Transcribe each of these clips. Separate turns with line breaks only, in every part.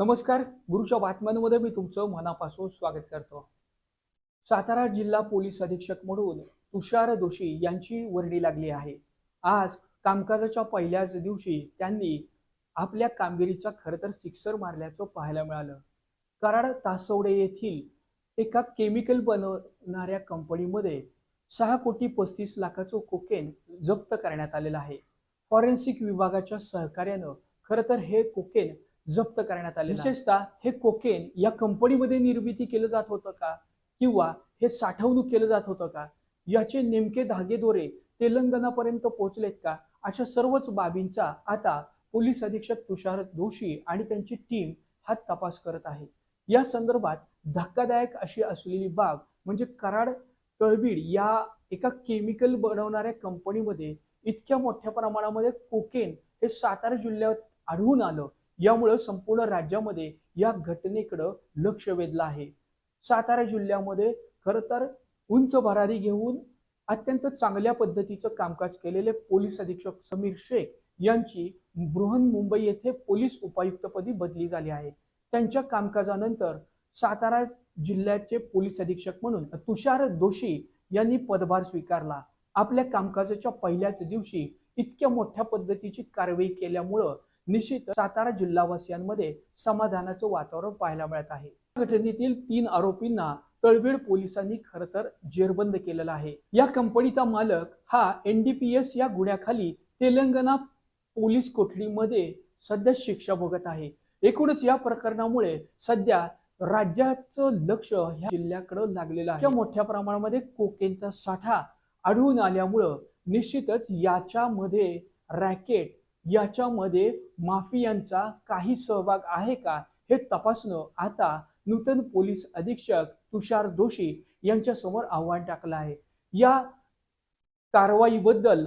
नमस्कार गुरुच्या बातम्यांमध्ये मी तुमचं मनापासून स्वागत करतो. सातारा जिल्हा पोलीस अधीक्षक म्हणून तुषार जोशी यांची वर्णी लागली आहे. आज कामकाजाच्या पहिल्याच दिवशी त्यांनी आपल्या कामगिरीचा खरं तर सिक्सर मारल्याचं पाहायला मिळालं. कराड तासवडे येथील एका केमिकल बनवणाऱ्या कंपनीमध्ये सहा कोटी पस्तीस लाखाचं कोकेन जप्त करण्यात आलेलं आहे. फॉरेन्सिक विभागाच्या सहकार्यानं खरं तर हे कोकेन जप्त करण्यात आले विशेषतः हे कोकेन या कंपनीमध्ये निर्मिती केलं जात होतं का? किंवा हे साठवणूक केलं जात होतं का? याचे नेमके धागेदोरे तेलंगणापर्यंत पोहोचलेत का? अशा सर्वच बाबींचा आता पोलीस अधीक्षक तुषार जोशी आणि त्यांची टीम हा तपास करत आहे. या संदर्भात धक्कादायक अशी असलेली बाब म्हणजे कराड तळबीड या एका केमिकल बनवणाऱ्या कंपनीमध्ये इतक्या मोठ्या प्रमाणामध्ये कोकेन हे सातारा जिल्ह्यात आढळून आलं. यामुळं संपूर्ण राज्यामध्ये या घटनेकडं लक्ष वेधलं आहे. सातारा जिल्ह्यामध्ये खरं तर उंच भरारी घेऊन अत्यंत चांगल्या पद्धतीचं कामकाज केलेले पोलीस अधीक्षक समीर शेख यांची बृहन मुंबई येथे पोलीस उपायुक्तपदी बदली झाली आहे. त्यांच्या कामकाजानंतर सातारा जिल्ह्याचे पोलीस अधीक्षक म्हणून तुषार दोशी यांनी पदभार स्वीकारला. आपल्या कामकाजाच्या पहिल्याच दिवशी इतक्या मोठ्या पद्धतीची कारवाई केल्यामुळं निश्चित सातारा जिल्हावासियांमध्ये समाधानाचं वातावरण पाहायला मिळत आहे. घटनेतील तीन आरोपींना तळबीड पोलिसांनी खर तर जेरबंद केलेला आहे. या कंपनीचा मालक हा एनडीपीएस या गुन्ह्याखाली तेलंगणा पोलीस कोठडीमध्ये सध्या शिक्षा भोगत आहे. एकूणच या प्रकरणामुळे सध्या राज्याचं लक्ष ह्या जिल्ह्याकडे लागलेलं आहे. मोठ्या प्रमाणामध्ये कोकेनचा साठा आढळून आल्यामुळं निश्चितच याच्यामध्ये रॅकेट याच्यामध्ये माफियांचा काही सहभाग आहे का हे तपासणं आता नूतन पोलीस अधीक्षक तुषार दोशी यांच्या समोर आव्हान टाकलं आहे. या कारवाईबद्दल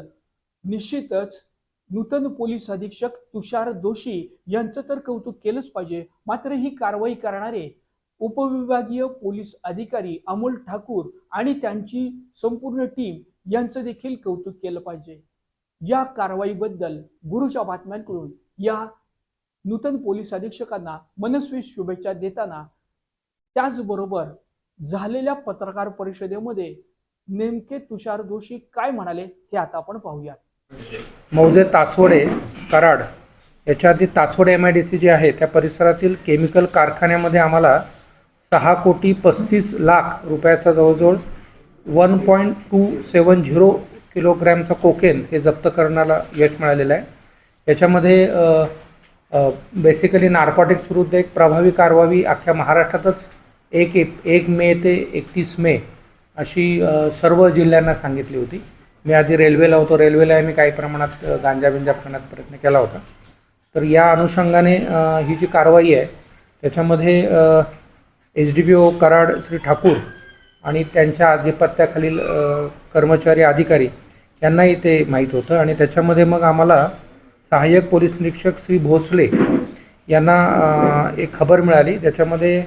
निश्चितच नूतन पोलीस अधीक्षक तुषार दोशी यांचं तर कौतुक केलंच पाहिजे. मात्र ही कारवाई करणारे उपविभागीय पोलीस अधिकारी अमोल ठाकूर आणि त्यांची संपूर्ण टीम यांचं देखील कौतुक केलं पाहिजे. या कारवाईबद्दल गुरुच्या बातम्यांकडून या नूतन पोलीस अधीक्षकांना मनस्वी शुभेच्छा देताना त्याचबरोबर झालेल्या पत्रकार परिषदेमध्ये नेमके तुषार जोशी काय म्हणाले हे आता आपण पाहूयात.
मौजे तासवडे कराड. याच्या आधी Tasawade M I D C जी आहे त्या परिसरातील केमिकल कारखान्यामध्ये आम्हाला सहा कोटी पस्तीस लाख रुपयाचा जवळजवळ one point two seven zero किलोग्रॅमचा cocaine हे जप्त करण्याला यश मिळालेलं आहे. याच्यामध्ये बेसिकली नार्कॉटिक्स विरुद्ध एक प्रभावी कारवाई अख्ख्या महाराष्ट्रातच एक एप एक मे ते एकतीस मे अशी सर्व जिल्ह्यांना सांगितली होती. मी आधी रेल्वेला होतो. रेल्वेला मी काही प्रमाणात गांजा बिंजा करण्याचा प्रयत्न केला होता. तर या अनुषंगाने ही जी कारवाई आहे त्याच्यामध्ये H D P O Karad Shri Thakur आणि त्यांच्या आधिपत्याखालील कर्मचारी अधिकारी यांनाही ते माहीत होतं. आणि त्याच्यामध्ये मग आम्हाला सहाय्यक पोलीस निरीक्षक श्री भोसले यांना एक खबर मिळाली. ज्याच्यामध्ये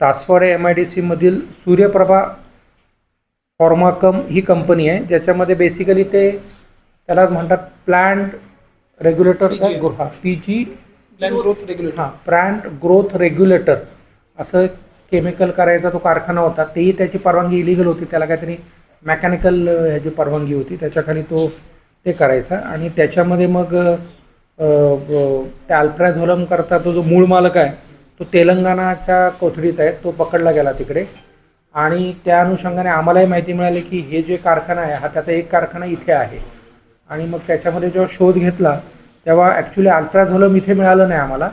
तासवाडे एम आय डी सीमधील सूर्यप्रभा फॉर्माकम ही कंपनी आहे. ज्याच्यामध्ये बेसिकली ते त्याला म्हणतात plant regulator P G
growth regulator
हां प्लांट ग्रोथ रेग्युलेटर असं केमिकल करायचा तो कारखाना होता तेही त्याची परवानगी इलिगल होती. त्याला काहीतरी मेकॅनिकल ह्याची परवानगी होती. त्याच्याखाली तो ते करायचा आणि त्याच्यामध्ये मग त्या अल्प्राझोलम करता तो जो मूळ मालक आहे तो तेलंगणाच्या कोथडीत आहे तो पकडला गेला तिकडे. आणि त्या अनुषंगाने आम्हालाही माहिती मिळाली की हे जे कारखाना आहे हा त्याचा एक कारखाना इथे आहे. आणि मग त्याच्यामध्ये जेव्हा शोध घेतला तेव्हा ॲक्च्युली अल्ट्राझोलम इथे मिळालं नाही आम्हाला.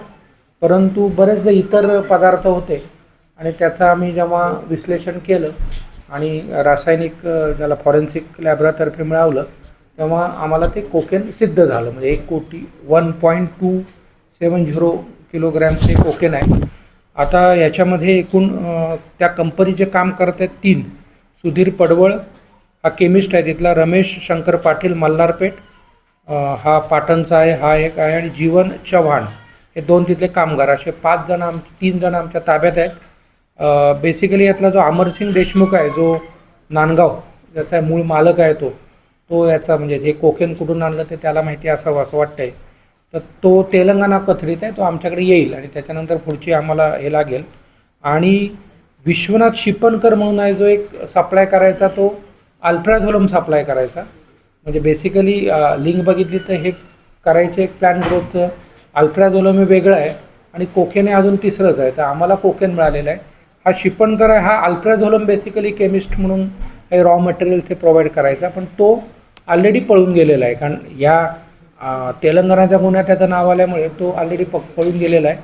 परंतु बरेचसे इतर पदार्थ होते. आणि त्याचं आम्ही जेव्हा विश्लेषण केलं आणि रासायनिक ज्याला फॉरेन्सिक लॅबरातर्फे मिळवलं तेव्हा आम्हाला ते कोकेन सिद्ध झालं. म्हणजे एक कोटी one point two seven zero किलोग्रॅमचे cocaine आहे. आता याच्यामध्ये एकूण त्या त्या कंपनीचे काम करत आहेत तीन सुधीर पडवळ हा केमिस्ट आहे तिथला रमेश शंकर पाटील मल्हारपेठ हा पाटणचा आहे हा एक आहे आणि जीवन चव्हाण. हे दोन तिथले कामगार असे पाच जण आम तीन जण आमच्या ताब्यात आहेत. बेसिकली यातला जो अमरसिंग देशमुख आहे जो नांदगाव ज्याचा मूळ मालक आहे तो तो याचा म्हणजे जे कोकेन कुठून आणलं ते त्याला माहिती असावं असं वाटतंय. तर तो तेलंगणा कथरीत आहे तो आमच्याकडे येईल आणि त्याच्यानंतर पुढची आम्हाला हे लागेल. आणि विश्वनाथ शिपणकर म्हणून आहे जो एक सप्लाय करायचा तो अल्ट्राझोलम सप्लाय करायचा. म्हणजे बेसिकली लिंक बघितली तर हे करायचे एक प्लॅन ग्रोथचं अल्ट्राझोलम हे वेगळं आहे आणि कोकेन हे अजून तिसरंच आहे. तर आम्हाला कोकेन मिळालेलं आहे. हा शिपणकर आहे हा अल्ट्राझोलम बेसिकली केमिस्ट म्हणून काही रॉ मटेरियल ते प्रोव्हाइड करायचा पण तो ऑलरेडी पळून गेलेला आहे. कारण या तेलंगणाच्या गुन्ह्यात त्याचं नाव आल्यामुळे तो ऑलरेडी प पळून गेलेला आहे.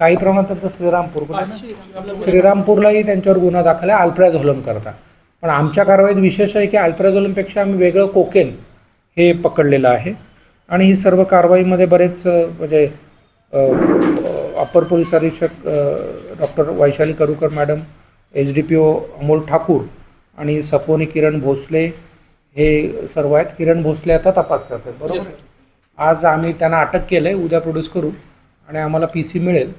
काही प्रमाणात त्यांचा श्रीरामपूर श्रीरामपूरलाही त्यांच्यावर गुन्हा दाखल आहे अल्प्राझोलम करता. पण आमच्या कारवाईत विशेष आहे की अल्प्राझोलमपेक्षा आम्ही वेगळं कोकेन हे पकडलेलं आहे. आणि ही सर्व कारवाईमध्ये बरेच म्हणजे अपर पोलीस अधीक्षक doctor Vaishali Karukar madam H D P O Amol Thakur आणि सपोनी किरण भोसले हे सर्व आहेत. किरण भोसले आता तपास करतात बरोबर? आज आम्ही त्यांना अटक केलं आहे उद्या प्रोड्यूस करू आणि आम्हाला पी सी मिळेल.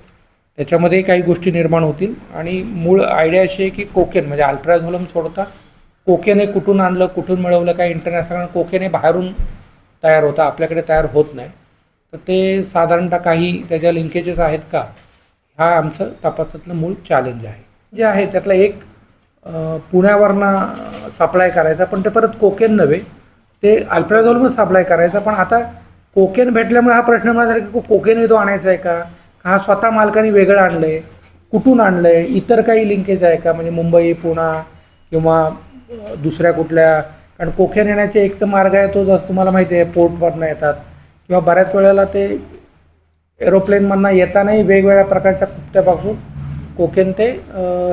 त्याच्यामध्ये काही गोष्टी निर्माण होतील आणि मूळ आयडिया अशी आहे की कोकेन म्हणजे अल्ट्राझोलम सोडता कोकेन हे कुठून आणलं कुठून मिळवलं काय इंटरनॅशनल कोकेन हे बाहेरून तयार होतं आपल्याकडे तयार होत नाही. तर ते साधारणतः काही त्याच्या लिंकेजेस आहेत का? हा आमचं तपासातलं मूळ चॅलेंज आहे. जे आहे त्यातलं एक पुण्यावरनं सप्लाय करायचा पण ते परत कोकेन नव्हे. ते अल्ट्राझोलमच सप्लाय करायचा पण आता कोकेन भेटल्यामुळे हा प्रश्न मला झाला की कोकेन तो आणायचा आहे का हा स्वतः मालकाने वेगळं आणलं आहे कुठून आणलं आहे इतर काही लिंकेज आहे का? म्हणजे मुंबई पुणा किंवा दुसऱ्या कुठल्या? कारण कोकेन येण्याचे एक तर मार्ग आहे तो जर तुम्हाला माहिती आहे पोर्टवरनं येतात. किंवा बऱ्याच वेळेला ते एरोप्लेनमधनं येतानाही वेगवेगळ्या प्रकारच्या कुठ्यापासून कोकेन ते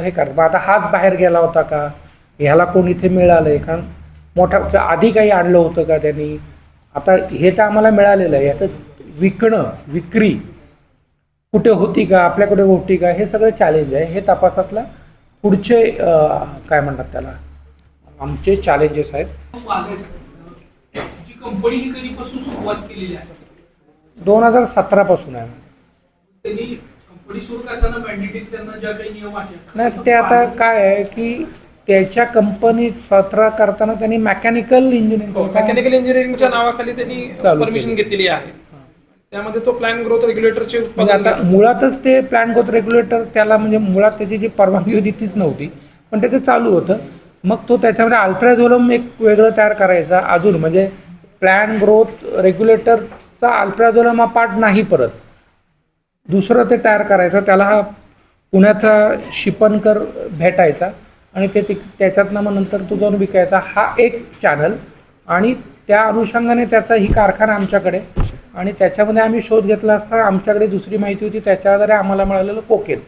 हे करतात. मग आता हाच बाहेर गेला होता का? ह्याला कोण इथे मिळालं आहे कारण मोठ्या आधी काही आणलं होतं का त्यांनी? आता हे तर आम्हाला मिळालेलं आहे. याचं विकणं विक्री कुठे होती का? आपल्याकडे होती का? हे सगळं चॅलेंज आहे. हे तपासातला पुढचे काय म्हणतात त्याला? आमचे चॅलेंजेस आहेत.
कंपनी ही कधीपासून सुरुवात केलेली आहे?
दोन हजार सतरापासून आहे.
त्यांनी कंपनी सुरू करताना मॅन्डेटेड त्यांना ज्या काही नियम आहेत
नाही ते आता काय आहे की त्याच्या कंपनीत सतरा करताना त्यांनी मेकॅनिकल इंजिनिअरिंग
मेकॅनिकल इंजिनिअरिंगच्या नावाखाली त्यांनी
चालू
परमिशन
केली.
घेतलेली आहे. त्यामध्ये तो प्लॅन ग्रोथ रेग्युलेटरचे
म्हणजे
उत्पादन
आता मुळातच ते प्लॅन ग्रोथ रेग्युलेटर त्याला म्हणजे मुळात त्याची जी परवानगी होती तीच नव्हती. पण त्याचं चालू होतं. मग तो त्याच्यामध्ये अल्ट्राझोलम एक वेगळं तयार करायचा अजून म्हणजे प्लॅन ग्रोथ रेग्युलेटरचा अल्ट्राझोलम हा पार्ट नाही परत. दुसरं ते तयार करायचं त्याला हा पुण्याचा शिपणकर भेटायचा आणि ते तिक- त्याच्यातनं मग नंतर तो जाऊन विकायचा. हा एक चॅनल आणि त्या अनुषंगाने त्याचा ही कारखाना आमच्याकडे आणि त्याच्यामध्ये आम्ही शोध घेतला असता आमच्याकडे दुसरी माहिती होती त्याच्या आधारे आम्हाला मिळालेलं कोकेन.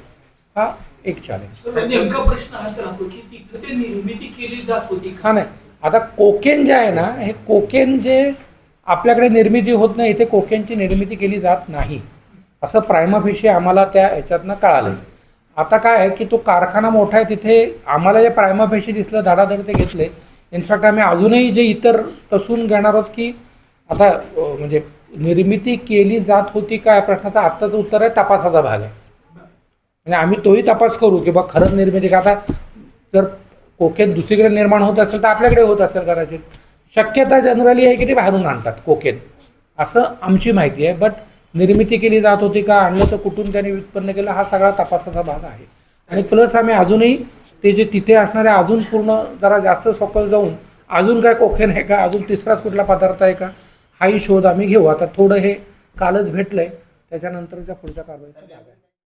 हा एक चॅलेंज
तर नेमका प्रश्न हाच राहतो की तिथं ते निर्मिती केली जात होती का?
हा नाही. आता कोकेन जे आहे ना हे कोकेन जे आपल्याकडे निर्मिती होत नाही इथे कोकेनची निर्मिती केली जात नाही. असं प्रायमाफिशी आम्हाला त्या ह्याच्यातनं कळालं. आता काय आहे की तो कारखाना मोठा आहे तिथे आम्हाला जे प्रायमाफिशी दिसलं धडाधड ते घेतले. इनफॅक्ट आम्ही अजूनही जे इतर तसून घेणार आहोत की आता म्हणजे निर्मिती केली जात होती का या प्रश्नाचं आत्ताचं उत्तर आहे तपासाचा भाग आहे. म्हणजे आम्ही तोही तपास करू की बा खरंच निर्मिती का? आता जर कोकेत दुसरीकडे निर्माण होत असेल तर आपल्याकडे होत असेल कदाचित. शक्यता जनरली आहे की ते बाहेरून आणतात कोकेन असं आमची माहिती आहे बट निर्मिती केली जात होती का आणलं तर कुठून त्यांनी उत्पन्न केलं हा सगळा तपासाचा भाग आहे. आणि प्लस आम्ही अजूनही ते जे तिथे असणारे अजून पूर्ण जरा जास्त सखोल जाऊन अजून काय कोकेन आहे का अजून तिसराच कुठला पदार्थ आहे का हाही शोध आम्ही घेऊ. आता थोडं हे कालच भेटलं आहे त्याच्यानंतरच्या पुढच्या कारवाईचा भाग आहे.